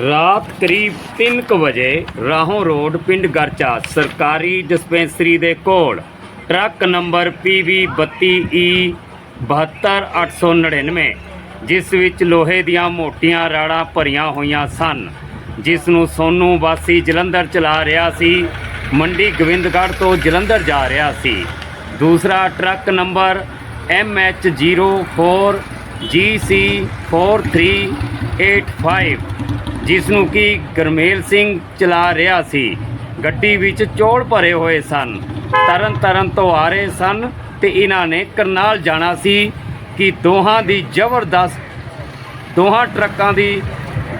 ਰਾਤ ਕਰੀਬ 3:00 ਵਜੇ ਰਾਹੋਂ ਰੋਡ ਪਿੰਡ ਗਰਚਾ ਸਰਕਾਰੀ ਡਿਸਪੈਂਸਰੀ ਦੇ ਕੋਲ ਟਰੱਕ ਨੰਬਰ PV 32E 72899 ਜਿਸ ਵਿੱਚ ਲੋਹੇ ਦੀਆਂ ਮੋਟੀਆਂ ਰਾੜਾਂ ਭਰੀਆਂ ਹੋਈਆਂ ਸਨ, ਜਿਸ ਨੂੰ ਸੋਨੂ ਵਾਸੀ ਜਲੰਧਰ ਚਲਾ ਰਿਹਾ ਸੀ, ਮੰਡੀ ਗੋਬਿੰਦਗੜ੍ਹ ਤੋਂ ਜਲੰਧਰ ਜਾ ਰਿਹਾ ਸੀ। ਦੂਸਰਾ ਟਰੱਕ ਨੰਬਰ MH04 GC 4385 ਜਿਸ ਨੂੰ ਕਿ ਗਰਮੇਲ ਸਿੰਘ ਚਲਾ ਰਿਹਾ ਸੀ। ਗੱਡੀ ਵਿੱਚ ਚੋਲ ਭਰੇ ਹੋਏ ਸਨ। ਤਰਨ ਤਰਨ ਤੋਂ ਆ ਰਹੇ ਸਨ ਤੇ ਇਹਨਾਂ ਨੇ ਕਰਨਾਲ ਜਾਣਾ ਸੀ ਕਿ ਦੋਹਾਂ ਦੀ ਜ਼ਬਰਦਸਤ ਦੋਹਾਂ ਟਰੱਕਾਂ ਦੀ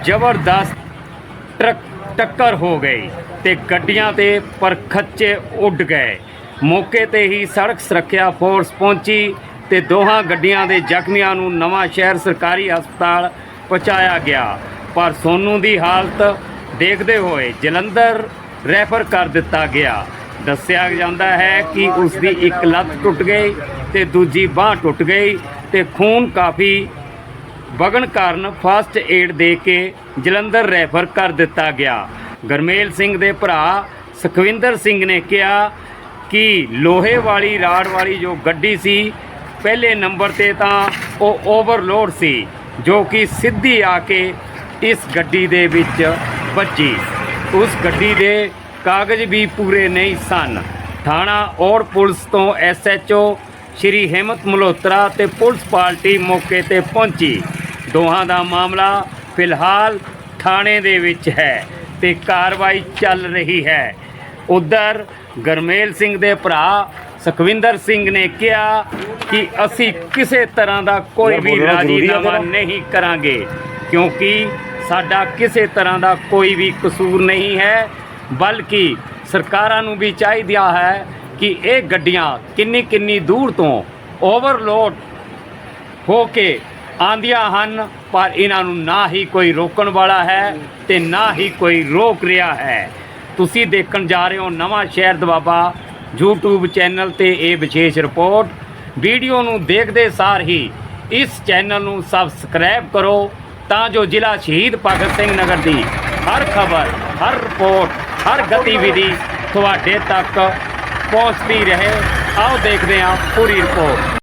ਜ਼ਬਰਦਸਤ ਟਰੱਕ ਟੱਕਰ ਹੋ ਗਈ ਤੇ ਗੱਡੀਆਂ ਤੇ ਪਰਖੱਚੇ ਉੱਡ ਗਏ। ਮੌਕੇ ਤੇ ਹੀ ਸੜਕ ਸੁਰੱਖਿਆ ਫੋਰਸ ਪਹੁੰਚੀ ਤੇ ਦੋਹਾਂ ਗੱਡੀਆਂ ਦੇ ਜ਼ਖਮੀਆਂ ਨੂੰ ਨਵਾਂ ਸ਼ਹਿਰ ਸਰਕਾਰੀ ਹਸਪਤਾਲ ਪਹੁੰਚਾਇਆ ਗਿਆ। ਪਰ ਸੋਨੂ ਦੀ ਹਾਲਤ ਦੇਖਦੇ ਹੋਏ ਜਲੰਧਰ ਰੈਫਰ ਕਰ ਦਿੱਤਾ ਗਿਆ। ਦੱਸਿਆ ਜਾਂਦਾ ਹੈ ਕਿ ਉਸ ਦੀ ਇੱਕ ਲੱਤ ਟੁੱਟ ਗਈ ਤੇ ਦੂਜੀ ਬਾਹ ਟੁੱਟ ਗਈ ਤੇ ਖੂਨ ਕਾਫੀ ਵਗਣ ਕਾਰਨ ਫਸਟ ਏਡ ਦੇ ਕੇ ਜਲੰਧਰ ਰੈਫਰ ਕਰ ਦਿੱਤਾ ਗਿਆ। ਗਰਮੇਲ ਸਿੰਘ ਦੇ ਭਰਾ ਸੁਖਵਿੰਦਰ ਸਿੰਘ ਨੇ ਕਿਹਾ ਕਿ ਲੋਹੇ ਵਾਲੀ ਰਾੜ ਵਾਲੀ ਜੋ ਗੱਡੀ ਸੀ, ਪਹਿਲੇ ਨੰਬਰ ਤੇ ਤਾਂ ਉਹ ਓਵਰਲੋਡ ਸੀ, ਜੋ ਕਿ ਸਿੱਧੀ ਆ ਕੇ ਇਸ ਗੱਡੀ ਦੇ ਵਿੱਚ ਵੱਜੀ। ਉਸ ਗੱਡੀ ਦੇ ਕਾਗਜ਼ ਵੀ ਪੂਰੇ ਨਹੀਂ ਸਨ। ਥਾਣਾ ਔਰ ਪੁਲਿਸ ਤੋਂ ਐਸਐਚਓ ਸ਼੍ਰੀ ਹਿੰਮਤ ਮਲਹੋਤਰਾ ਤੇ ਪੁਲਿਸ ਪਾਰਟੀ ਮੌਕੇ ਤੇ ਪਹੁੰਚੀ। ਦੋਹਾਂ ਦਾ ਮਾਮਲਾ ਫਿਲਹਾਲ ਥਾਣੇ ਦੇ ਵਿੱਚ ਹੈ ਤੇ ਕਾਰਵਾਈ ਚੱਲ ਰਹੀ ਹੈ। ਉਧਰ ਗਰਮੇਲ ਸਿੰਘ ਦੇ ਭਰਾ ਸੁਖਵਿੰਦਰ ਸਿੰਘ ਨੇ ਕਿਹਾ ਕਿ ਅਸੀਂ ਕਿਸੇ ਤਰ੍ਹਾਂ ਦਾ ਕੋਈ ਵੀ ਰਾਜੀਨਾਮਾ। ਨਹੀਂ ਕਰਾਂਗੇ ਕਿਉਂਕਿ ਸਾਡਾ ਕਿਸੇ ਤਰ੍ਹਾਂ ਦਾ ਕੋਈ ਵੀ ਕਸੂਰ ਨਹੀਂ ਹੈ, ਬਲਕਿ ਸਰਕਾਰਾਂ ਨੂੰ ਵੀ ਚਾਹੀਦਾ ਹੈ ਕਿ ਇਹ ਗੱਡੀਆਂ ਕਿੰਨੀ ਕਿੰਨੀ ਦੂਰ ਤੋਂ ਓਵਰਲੋਡ ਹੋ ਕੇ ਆਂਦੀਆਂ ਹਨ, ਪਰ ਇਹਨਾਂ ਨੂੰ ਨਾ ਹੀ ਕੋਈ ਰੋਕਣ ਵਾਲਾ ਹੈ ਤੇ ਨਾ ਹੀ ਕੋਈ ਰੋਕ ਰਿਹਾ ਹੈ। ਤੁਸੀਂ ਦੇਖਣ ਜਾ ਰਹੇ ਹੋ ਨਵਾਂ ਸ਼ਹਿਰ ਦਵਾਬਾ YouTube ਚੈਨਲ ਤੇ ਇਹ ਵਿਸ਼ੇਸ਼ ਰਿਪੋਰਟ। ਵੀਡੀਓ ਨੂੰ ਦੇਖਦੇ ਸਾਰ ਹੀ ਇਸ ਚੈਨਲ ਨੂੰ ਸਬਸਕ੍ਰਾਈਬ ਕਰੋ ਤਾਂ ਜੋ ਜ਼ਿਲ੍ਹਾ ਸ਼ਹੀਦ ਭਗਤ ਸਿੰਘ ਨਗਰ ਦੀ ਹਰ ਖਬਰ, ਹਰ ਰਿਪੋਰਟ, ਹਰ ਗਤੀਵਿਧੀ ਤੁਹਾਡੇ ਤੱਕ ਪਹੁੰਚਦੀ ਰਹੇ। ਆਓ ਦੇਖਦੇ ਹਾਂ ਪੂਰੀ ਰਿਪੋਰਟ।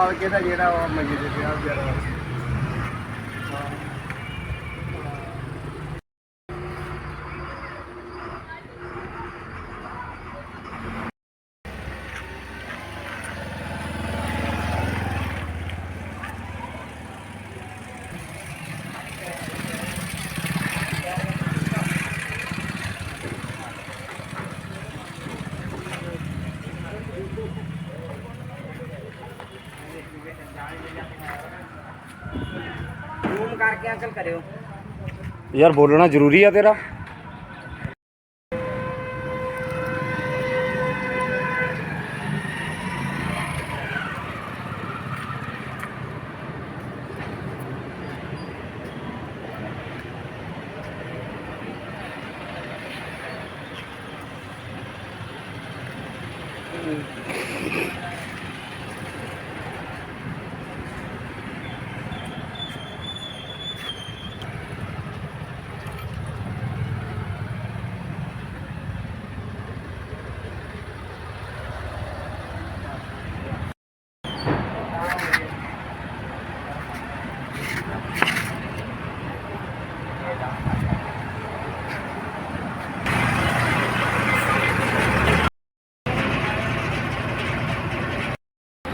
ਮਾਲ ਕਿਹਦਾ ਜਿਹੜਾ ਉਹ ਮੰਜੇ ਤੇ ਪਿਆ ਵਿਚਾਰਾ ਜ਼ੂਮ ਕਰਕੇ ਅੰਕਲ ਕਰਿਓ। ਯਾਰ ਬੋਲਣਾ ਜ਼ਰੂਰੀ ਆ ਤੇਰਾ।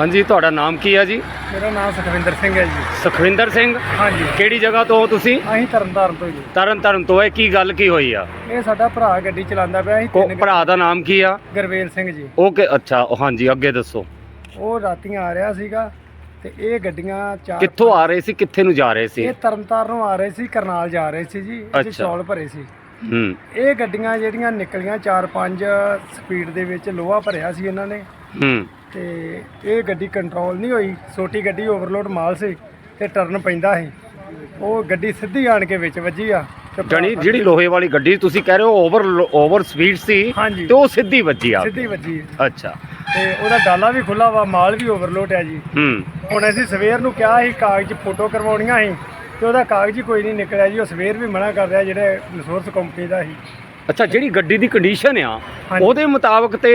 ਹਾਂਜੀ ਤੁਹਾਡਾ ਨਾਮ ਕੀ ਹੈ ਜੀ? ਮੇਰਾ ਨਾਮ ਸੁਖਵਿੰਦਰ ਸਿੰਘ ਹੈ ਜੀ। ਸੁਖਵਿੰਦਰ ਸਿੰਘ? ਹਾਂਜੀ। ਕਿਹੜੀ ਜਗ੍ਹਾ ਤੋਂ ਹੋ ਤੁਸੀਂ? ਅਸੀਂ ਤਰਨਤਾਰਨ ਤੋਂ ਜੀ। ਤਰਨ ਤਾਰਨ ਤੋਂ। ਇਹ ਕੀ ਗੱਲ ਕੀ ਹੋਈ ਆ? ਇਹ ਸਾਡਾ ਭਰਾ ਗੱਡੀ ਚਲਾਉਂਦਾ ਪਿਆ ਸੀ ਕੋ ਤਿੰਨ ਭਰਾ ਦਾ ਨਾਮ ਕੀ ਆ? ਗੁਰਵੇਲ ਸਿੰਘ ਜੀ। ਉਹ ਕਿ ਅੱਛਾ ਉਹ ਹਾਂਜੀ ਅੱਗੇ ਦੱਸੋ। ਉਹ ਰਾਤੀਆਂ ਆ ਰਿਹਾ ਸੀਗਾ ਤੇ ਇਹ ਗੱਡੀਆਂ ਚਾਰ ਕਿੱਥੋਂ ਆ ਰਹੇ ਸੀ ਕਿੱਥੇ ਨੂੰ ਜਾ ਰਹੇ ਸੀ? ਇਹ ਤਰਨਤਾਰਨੋਂ ਆ ਰਹੇ ਸੀ ਕਰਨਾਲ ਜਾ ਰਹੇ ਸੀ ਜੀ ਅੱਛਾ। ਚੌਲ ਭਰੇ ਸੀ। ਹੂੰ। ਇਹ ਗੱਡੀਆਂ ਜਿਹੜੀਆਂ ਨਿਕਲੀਆਂ 4-5 ਸਪੀਡ ਦੇ ਵਿੱਚ ਲੋਹਾ ਭਰਿਆ ਸੀ ਇਹਨਾਂ ਨੇ। ਹੂੰ। ਤੇ ਇਹ ਗੱਡੀ ਕੰਟਰੋਲ ਨਹੀਂ ਹੋਈ। ਛੋਟੀ ਗੱਡੀ ਓਵਰਲੋਡ ਮਾਲ ਸੀ ਤੇ ਟਰਨ ਪੈਂਦਾ ਸੀ। ਉਹ ਗੱਡੀ ਸਿੱਧੀ ਆਣ ਕੇ ਵਿੱਚ ਵੱਜੀ ਆ। ਤੇ ਜਣੀ ਜਿਹੜੀ ਲੋਹੇ ਵਾਲੀ ਗੱਡੀ ਤੁਸੀਂ ਕਹਿ ਰਹੇ ਹੋ ਓਵਰ ਓਵਰ ਸਪੀਡ ਸੀ ਹਾਂਜੀ। ਤੇ ਉਹ ਸਿੱਧੀ ਵੱਜੀ ਆ। ਸਿੱਧੀ ਵੱਜੀ ਅੱਛਾ। ਤੇ ਉਹਦਾ ਡਾਲਾ ਵੀ ਖੁੱਲਾ ਵਾ ਮਾਲ ਵੀ ਓਵਰਲੋਡ ਹੈ ਜੀ। ਹੂੰ। ਹੁਣ ਅਸੀਂ ਸਵੇਰ ਨੂੰ ਕਿਹਾ ਸੀ ਕਾਗਜ਼ ਫੋਟੋ ਕਰਵਾਉਣੀਆਂ ਸੀ ਤੇ ਉਹਦਾ ਕਾਗਜ਼ ਹੀ ਕੋਈ ਨਹੀਂ ਨਿਕਲਿਆ ਜੀ। ਉਹ ਸਵੇਰ ਵੀ ਮਨਾ ਕਰ ਰਿਹਾ ਜਿਹੜੇ ਰਿਸੋਰਸ ਕੰਪਨੀ ਦਾ ਸੀ। ਅੱਛਾ ਜਿਹੜੀ ਗੱਡੀ ਦੀ ਕੰਡੀਸ਼ਨ ਆ ਹਾਂਜੀ। ਉਹਦੇ ਮੁਤਾਬਕ ਤੇ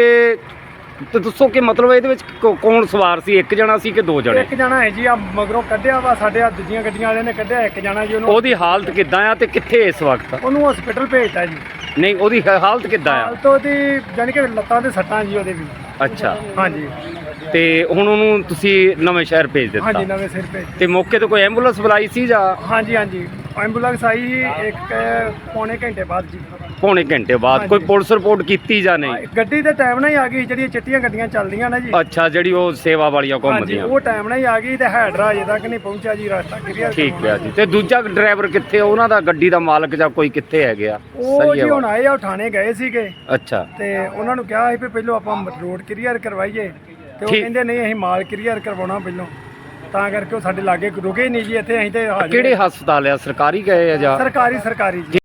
ਤੇ ਦੱਸੋ ਕਿ ਮਤਲਬ ਇਹਦੇ ਵਿੱਚ ਕੌ- ਕੌਣ ਸਵਾਰ ਸੀ? ਇੱਕ ਜਣਾ ਸੀ ਕਿ ਦੋ ਜਣੇ? ਇੱਕ ਜਣਾ ਹੈ ਜੀ ਆ ਮਗਰੋਂ ਕੱਢਿਆ ਵਾ ਸਾਡੇ ਆ ਦੂਜੀਆਂ ਗੱਡੀਆਂ ਵਾਲਿਆਂ ਨੇ ਕੱਢਿਆ ਇੱਕ ਜਣਾ ਜੀ ਉਹਨੂੰ ਉਹਦੀ ਹਾਲਤ ਕਿੱਦਾਂ ਆ ਤੇ ਕਿੱਥੇ ਇਸ ਵਕਤ? ਉਹਨੂੰ ਹਸਪੀਟਲ ਭੇਜਤਾ ਜੀ। ਨਹੀਂ ਉਹਦੀ ਹ- ਹਾਲਤ ਕਿੱਦਾਂ ਆ? ਹਾਲਤ ਉਹਦੀ ਜਾਨੀ ਕਿ ਲੱਤਾਂ ਤੇ ਸੱਟਾਂ ਜੀ ਉਹਦੇ ਵੀ। ਅੱਛਾ। ਹਾਂਜੀ। ਤੇ ਹੁਣ ਉਹਨੂੰ ਤੁਸੀਂ ਨਵੇਂ ਸ਼ਹਿਰ ਭੇਜ ਹਾਂਜੀ ਦਿੱਤਾ ਨਵੇਂ ਸਿਰ ਭੇਜ ਤੇ ਮੌਕੇ ਤੇ ਕੋਈ ਐਂਬੂਲੈਂਸ ਬੁਲਾਈ ਸੀ ਜਾਂ? ਹਾਂਜੀ ਹਾਂਜੀ। ਐਂਬੂਲੈਂਸ ਆਈ ਇੱਕ ਪੌਣੇ ਘੰਟੇ ਬਾਅਦ ਜੀ। ਪੌਣੇ ਘੰਟੇ ਬਾਅਦ। ਹਾਂਜੀ। ਕੋਈ ਪੁਲਿਸ ਰਿਪੋਰਟ ਕੀਤੀ ਜਾਂ ਨਹੀਂ? ਗੱਡੀ ਦੇ ਟਾਈਮ ਨਾਲ ਹੀ ਆ ਗਈ ਜਿਹੜੀਆਂ ਚਿੱਟੀਆਂ ਗੱਡੀਆਂ ਚੱਲਦੀਆਂ ਨੇ ਜੀ। ਅੱਛਾ ਜਿਹੜੀ ਉਹ ਸੇਵਾ ਵਾਲੀਆਂ ਹਾਂਜੀ ਘੁੰਮਦੀਆਂ ਉਹ ਟਾਈਮ ਨਾਲ ਹੀ ਆ ਗਈ ਤੇ ਹੈਡਰਾ ਅਜੇ ਤੱਕ ਨਹੀਂ ਪਹੁੰਚਿਆ ਜੀ ਰਸਤਾ ਕਲੀਅਰ ਠੀਕ ਹੈ ਜੀ। ਤੇ ਦੂਜਾ ਡਰਾਈਵਰ ਕਿੱਥੇ? ਉਹਨਾਂ ਦਾ ਗੱਡੀ ਦਾ ਮਾਲਕ ਜਾਂ ਕੋਈ ਕਿੱਥੇ ਹੈਗੇ ਆ? ਉਹ ਜੀ ਹੈ ਹੁਣ ਆਏ ਆ ਉਹ ਥਾਣੇ ਗਏ ਸੀਗੇ। ਅੱਛਾ। ਤੇ ਉਹਨਾਂ ਨੂੰ ਕਿਹਾ ਸੀ ਵੀ ਪਹਿਲਾਂ ਆਪਾਂ ਰੋਡ ਕਲੀਅਰ ਕਰਵਾਈਏ। ਤੇ ਉਹ ਠੀਕ। ਕਹਿੰਦੇ ਨਹੀਂ ਅਸੀਂ ਮਾਲ ਕਲੀਅਰ ਕਰਵਾਉਣਾ ਪਹਿਲਾਂ। ਤਾਂ ਕਰਕੇ ਉਹ ਸਾਡੇ ਲਾਗੇ ਰੁਕੇ ਹੀ ਨਹੀਂ ਜੀ ਇੱਥੇ ਅਸੀਂ ਤੇ ਹਾਜ਼ਰ ਕਿਹੜੇ ਹਸਪਤਾਲ ਆ? ਸਰਕਾਰੀ ਗਏ ਆ ਜਾਂ? ਸਰਕਾਰੀ ਸਰਕਾਰੀ ਜੀ।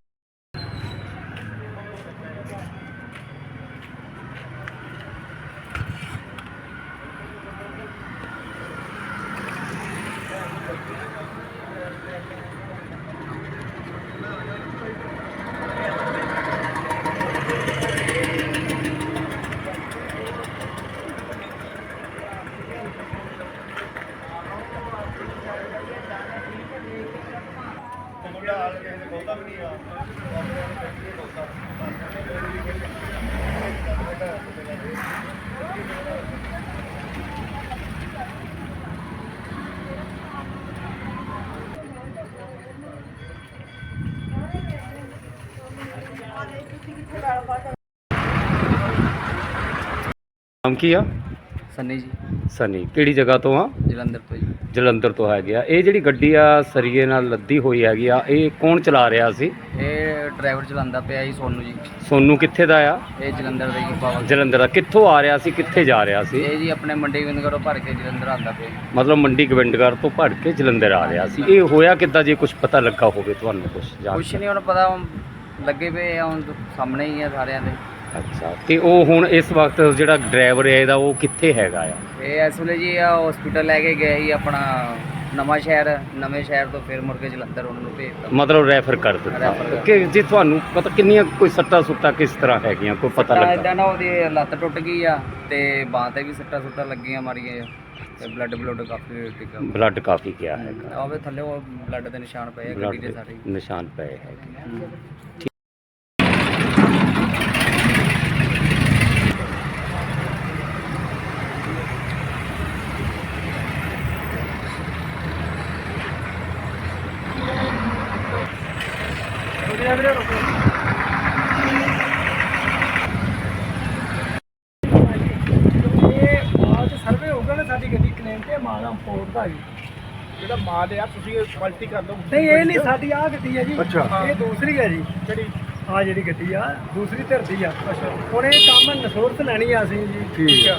ਨਾਮ ਕੀ ਆ ਸੰਨੀ ਜੀ ਸਨੀ ਕਿਹੜੀ ਜਗ੍ਹਾ ਤੋਂ ਆ ਜਲੰਧਰ ਤੋਂ ਜੀ ਜਲੰਧਰ ਤੋਂ ਹੈਗੇ ਆ। ਇਹ ਜਿਹੜੀ ਗੱਡੀ ਆ ਸਰੀਏ ਨਾਲ ਲੱਦੀ ਹੋਈ ਹੈਗੀ ਆ ਇਹ ਕੌਣ ਚਲਾ ਰਿਹਾ ਸੀ? ਇਹ ਡਰਾਈਵਰ ਚਲਾਉਂਦਾ ਪਿਆ ਜੀ ਸੋਨੂ ਜੀ। ਸੋਨੂੰ ਕਿੱਥੇ ਦਾ ਆ? ਇਹ ਜਲੰਧਰ ਦਾ ਜੀ। ਪਾਵਰ ਜਲੰਧਰ ਦਾ। ਕਿੱਥੋਂ ਆ ਰਿਹਾ ਸੀ ਕਿੱਥੇ ਜਾ ਰਿਹਾ ਸੀ? ਇਹ ਜੀ ਆਪਣੇ ਮੰਡੀ ਵਿੰਦਗੜੋਂ ਭਰ ਕੇ ਜਲੰਧਰ ਆਉਂਦਾ ਪਿਆ ਮਤਲਬ ਮੰਡੀ ਗੋਬਿੰਦਗੜ੍ਹ ਤੋਂ ਭੜ ਕੇ ਜਲੰਧਰ ਆ ਰਿਹਾ ਸੀ। ਇਹ ਹੋਇਆ ਕਿੱਦਾਂ? ਜੇ ਕੁਝ ਪਤਾ ਲੱਗਾ ਹੋਵੇ ਤੁਹਾਨੂੰ ਕੁਝ ਜਾਣ ਕੁਛ ਨਹੀਂ ਹੁਣ ਪਤਾ ਹੁਣ ਲੱਗੇ ਪਏ ਆ ਹੁਣ ਸਾਹਮਣੇ ਹੀ ਆ ਸਾਰਿਆਂ ਦੇ। ਅੱਛਾ ਤੇ ਉਹ ਹੁਣ ਇਸ ਵਕਤ ਜਿਹੜਾ ਡਰਾਈਵਰ ਹੈ ਇਹਦਾ ਉਹ ਕਿੱਥੇ ਹੈਗਾ ਆ? ਇਹ ਇਸ ਵੇਲੇ ਜੀ ਆ ਹਸਪੀਟਲ ਲੈ ਕੇ ਗਏ ਸੀ ਆਪਣਾ ਨਵਾਂ ਸ਼ਹਿਰ ਨਵੇਂ ਸ਼ਹਿਰ ਤੋਂ ਫਿਰ ਮੁੜ ਕੇ ਜਲੰਧਰ ਉਹਨਾਂ ਨੂੰ ਭੇਜਤਾ। ਮਤਲਬ ਰੈਫਰ ਕਰ ਦਿੱਤਾ। Refer ਕਰ ਕਿ ਜੇ ਤੁਹਾਨੂੰ ਪਤਾ ਕਿੰਨੀਆਂ ਕੋਈ ਸੱਟਾਂ ਸੁੱਟਾਂ ਕਿਸ ਤਰ੍ਹਾਂ ਹੈਗੀਆਂ ਕੋਈ ਪਤਾ ਤਾਂ ਲੱਗਾ? ਇਦਾਂ ਨਾ ਉਹਦੀ ਲੱਤ ਟੁੱਟ ਗਈ ਆ ਤੇ ਬਾਂਹ ਤੇ ਵੀ ਸੱਟਾਂ ਸੁੱਟਾਂ ਲੱਗੀਆਂ ਮਾਰੀਆਂ ਤੇ ਬਲੱਡ ਬਲੱਡ ਕਾਫੀ ਟਿਕਾ ਬਲੱਡ ਕਾਫੀ ਗਿਆ ਹੈਗਾ। ਆਵੇ ਥੱਲੇ ਉਹ ਬਲੱਡ ਦੇ ਨਿਸ਼ਾਨ ਪਏ ਆ ਗੱਡੀ ਦੇ ਸਾਰੇ ਨਿਸ਼ਾਨ ਪਏ ਹੈਗੇ ਮਾਲ ਤੇ ਸਰਵੇ ਹੋਊਗਾ ਨਾ ਸਾਡੀ ਗੱਡੀ ਕਲੇਮ ਤੇ ਮਾਲ ਇੰਪੋਰਟ ਦਾ ਜੀ ਆ ਤੁਸੀਂ ਕੁਆਲਿਟੀ ਕਰ ਲਓ। ਨਹੀਂ ਇਹ ਨਹੀਂ ਸਾਡੀ ਆ ਗੱਡੀ ਹੈ ਜੀ। ਅੱਛਾ। ਇਹ ਦੂਸਰੀ ਹੈ ਜੀ। ਕਿਹੜੀ? ਆ ਜਿਹੜੀ ਗੱਡੀ ਆ ਦੂਸਰੀ ਧਰਤੀ ਆ। ਅੱਛਾ। ਹੁਣ ਇਹ ਕੰਮ ਨਸੋਰਤ ਲੈਣੀ ਆ ਅਸੀਂ ਜੀ। ਠੀਕ ਆ।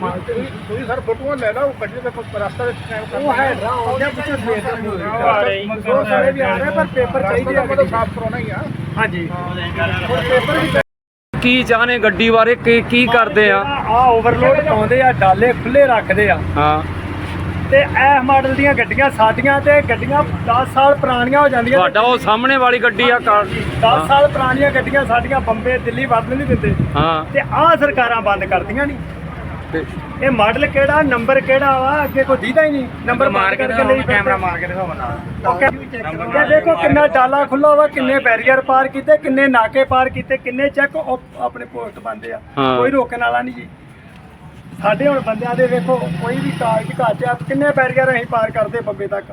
ਮਾਲ ਤੇ ਤੁਸੀਂ- ਤੁਸੀਂ ਸਰ ਫੋਟੋਆਂ ਲੈ ਲਓ ਗੱਡੀ ਦੇ ਕੋਈ ਰਸਤਾ ਵਿੱਚ ਟਾਈਮ ਕਰ ਉਹ ਹੈ ਡਰਾ ਹੋ ਗਿਆ ਪਿੱਛੇ ਸਵੇਰ ਦਾ ਉਹ ਆ ਰਹੇ। ਜੀ। ਮਜ਼ਦੂਰ ਸਾਰੇ ਵੀ ਆ ਰਹੇ ਪਰ ਪੇਪਰ ਚਾਹੀਦੇ ਆ ਮਤਲਬ ਗੱਡੀ 'ਚ। ਸਾਫ਼ ਕਰਾਉਣਾ ਹੀ ਆ। ਹਾਂਜੀ। ਹੁਣ ਪੇਪਰ ਵੀ ਕੀ ਚਾਹਨੇ ਗੱਡੀ ਬਾਰੇ ਕੀ ਕੀ ਕਰਦੇ ਆ? ਆ ਓਵਰਲੋਡ ਪਾਉਂਦੇ ਆ ਡਾਲੇ ਖੁੱਲੇ ਰੱਖਦੇ ਆ। ਹਾਂ। ਤੇ ਇਹ ਮਾਡਲ ਦੀਆਂ ਗੱਡੀਆਂ ਸਾਡੀਆਂ ਤੇ ਗੱਡੀਆਂ 10 ਸਾਲ ਪੁਰਾਣੀਆਂ ਹੋ ਜਾਂਦੀਆਂ ਤੁਹਾਡਾ ਉਹ ਸਾਹਮਣੇ ਵਾਲੀ ਗੱਡੀ ਆ ਕਾਰ। 10 ਸਾਲ ਪੁਰਾਣੀਆਂ ਗੱਡੀਆਂ ਸਾਡੀਆਂ ਬੰਬੇ ਦਿੱਲੀ ਵੜਨ ਨਹੀਂ ਦਿੰਦੇ। ਹਾਂ। ਤੇ ਆਹ ਸਰਕਾਰਾਂ ਬੰਦ ਕਰਦੀਆਂ ਨਹੀਂ ਤੇ ਇਹ ਮਾਡਲ ਕਿਹੜਾ ਨੰਬਰ ਕਿਹੜਾ ਵਾ? ਅੱਗੇ ਕੋਈ ਦੀਦਾ ਹੀ ਨਹੀਂ। ਨੰਬਰ ਮਾਰ ਕਰਕੇ ਲਈ ਕੈਮਰਾ ਮਾਰ ਕੇ ਦਿਖਾਉਣਾ ਦੇਖੋ ਕਿੰਨਾ ਡਾਲਾ ਖੁੱਲਾ ਵਾ ਕਿੰਨੇ ਬੈਰੀਅਰ ਪਾਰ ਕੀਤੇ ਕਿੰਨੇ ਨਾਕੇ ਪਾਰ ਕੀਤੇ ਕਿੰਨੇ ਚੈੱਕ ਆਪਣੇ ਪੋਸਟ ਬੰਦੇ ਆ। ਕੋਈ ਰੋਕਣ ਵਾਲਾ ਨਹੀਂ ਜੀ। ਸਾਡੇ ਹੁਣ ਬੰਦਿਆਂ ਦੇ ਵੇਖੋ ਕੋਈ ਵੀ ਕਾਗਜ਼ ਘਾਟ ਆ ਕਿੰਨੇ ਬੈਰੀਅਰ ਅਸੀਂ ਪਾਰ ਕਰਦੇ ਬੰਬੇ ਤੱਕ?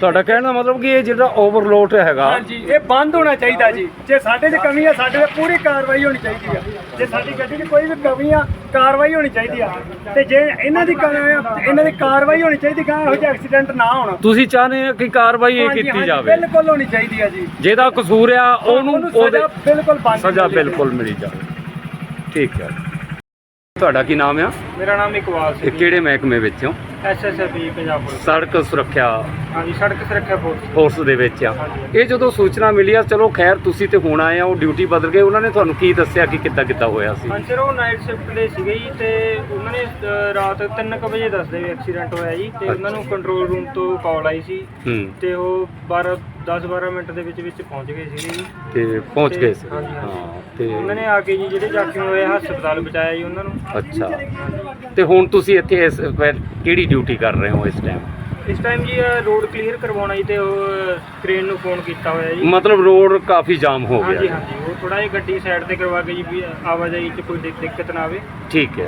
ਤੁਹਾਡਾ ਕਹਿਣ ਦਾ ਮਤਲਬ ਕਿ ਇਹ ਜਿਹੜਾ ਓਵਰਲੋਡ ਹੈਗਾ ਹਾਂਜੀ ਇਹ ਬੰਦ ਹੋਣਾ ਚਾਹੀਦਾ ਜੀ। ਜੇ ਸਾਡੇ 'ਚ ਕਮੀ ਆ ਸਾਡੇ ਤੇ ਪੂਰੀ ਕਾਰਵਾਈ ਹੋਣੀ ਚਾਹੀਦੀ ਆ। ਜੇ ਸਾਡੀ ਗੱਡੀ 'ਚ ਕੋਈ ਵੀ ਕਮੀ ਆ ਕਾਰਵਾਈ ਹੋਣੀ ਚਾਹੀਦੀ ਆ। ਤੇ ਜੇ ਇਹਨਾਂ ਦੀ ਕਮੀ ਆ, ਇਹਨਾਂ ਦੀ ਕਾਰਵਾਈ ਹੋਣੀ ਚਾਹੀਦੀ ਕਿ ਇਹੋ ਜਿਹੇ ਐਕਸੀਡੈਂਟ ਨਾ ਹੋਣ। ਤੁਸੀਂ ਚਾਹੁੰਦੇ ਹੋ ਕਿ ਕਾਰਵਾਈ ਇਹ ਹਾਂਜੀ, ਕੀਤੀ ਹਾਂਜੀ, ਜਾਵੇ? ਬਿਲਕੁਲ ਹੋਣੀ ਚਾਹੀਦੀ ਆ ਜੀ। ਜਿਹਦਾ ਕਸੂਰ ਆ ਉਹਨੂੰ ਉਹਦੇ ਸਜ਼ਾ ਬਿਲਕੁਲ ਸਜ਼ਾ ਬਿਲਕੁਲ ਮਿਲੀ ਜਾਵੇ। ਠੀਕ ਹੈ। ਤੁਹਾਡਾ ਕੀ ਨਾਮ ਆ? ਮੇਰਾ ਨਾਮ ਇਕਬਾਲ ਇਹ ਕਿਹੜੇ ਮਹਿਕਮੇ ਵਿੱਚੋਂ ਪੰਜਾਬ ਪੁਲਿਸ। ਸੜਕ ਸੁਰੱਖਿਆ। ਹਾਂਜੀ ਸੜਕ ਸੁਰੱਖਿਆ ਫੋਰਸ ਫੋਰਸ ਦੇ ਵਿੱਚ ਆ। ਇਹ ਜਦੋਂ ਸੂਚਨਾ ਮਿਲੀ ਆ ਚਲੋ ਖੈਰ ਤੁਸੀਂ ਤੇ ਹੁਣ ਆਏ ਆ ਉਹ ਡਿਊਟੀ ਬਦਲ ਗਏ ਉਹਨਾਂ ਨੇ ਤੁਹਾਨੂੰ ਕੀ ਦੱਸਿਆ ਕਿ ਕਿੱਦਾਂ ਕਿੱਦਾਂ ਹੋਇਆ ਸੀ? ਹਾਂਜੀ ਸਰ ਉਹ ਨਾਈਟ ਸ਼ਿਫਟ ਦੇ ਸੀਗੇ ਜੀ ਤੇ ਉਹਨਾਂ ਨੇ ਅ, ਰਾਤ 3:00 ਵਜੇ ਦੱਸਦੇ ਵੀ ਐਕਸੀਡੈਂਟ ਹੋਇਆ ਜੀ ਤੇ ਉਹਨਾਂ ਨੂੰ ਕੰਟਰੋਲ ਰੂਮ ਤੋਂ ਕਾਲ ਆਈ ਸੀ। ਹੂੰ। ਤੇ ਉਹ 12 10-12 ਮਿੰਟ ਦੇ ਵਿੱਚ ਵਿੱਚ ਪਹੁੰਚ ਗਏ ਸੀਗੇ ਜੀ। ਤੇ ਪਹੁੰਚ ਗਏ ਸੀ। ਹਾਂਜੀ, ਹਾਂਜੀ। ਹਾਂ ਤੇ ਉਹਨਾਂ ਨੇ ਆ ਕੇ ਜੀ ਜਿਹੜੇ ਜ਼ਖਮੀ ਹੋਏ ਆ, ਹਸਪਤਾਲ ਪਹੁੰਚਾਇਆ ਜੀ ਉਹਨਾਂ ਨੂੰ। ਅੱਛਾ। ਤੇ ਹੁਣ ਤੁਸੀਂ ਇੱਥੇ ਇਸ ਕਿਹੜੀ ਡਿਊਟੀ ਕਰ ਰਹੇ ਹੋ ਇਸ ਟਾਈਮ ਇਸ ਟਾਈਮ ਜੀ ਰੋਡ ਕਲੀਅਰ ਕਰਵਾਉਣਾ ਜੀ ਤੇ ਉਹ ਕ੍ਰੇਨ ਨੂੰ ਫੋਨ ਕੀਤਾ ਹੋਇਆ ਜੀ। ਮਤਲਬ ਰੋਡ ਕਾਫੀ ਜਾਮ ਹੋ ਗਿਆ। ਹਾਂਜੀ ਹੈ। ਹਾਂਜੀ ਉਹ ਥੋੜਾ ਜਿਹਾ ਗੱਡੀ ਸਾਈਡ ਤੇ ਕਰਵਾ ਕੇ ਜੀ ਵੀ ਆਵਾਜਾਈ 'ਚ ਕੋਈ ਦਿੱਕ- ਦਿੱਕਤ ਨਾ ਆਵੇ। ਠੀਕ ਹੈ।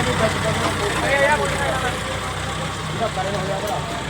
No, no, no,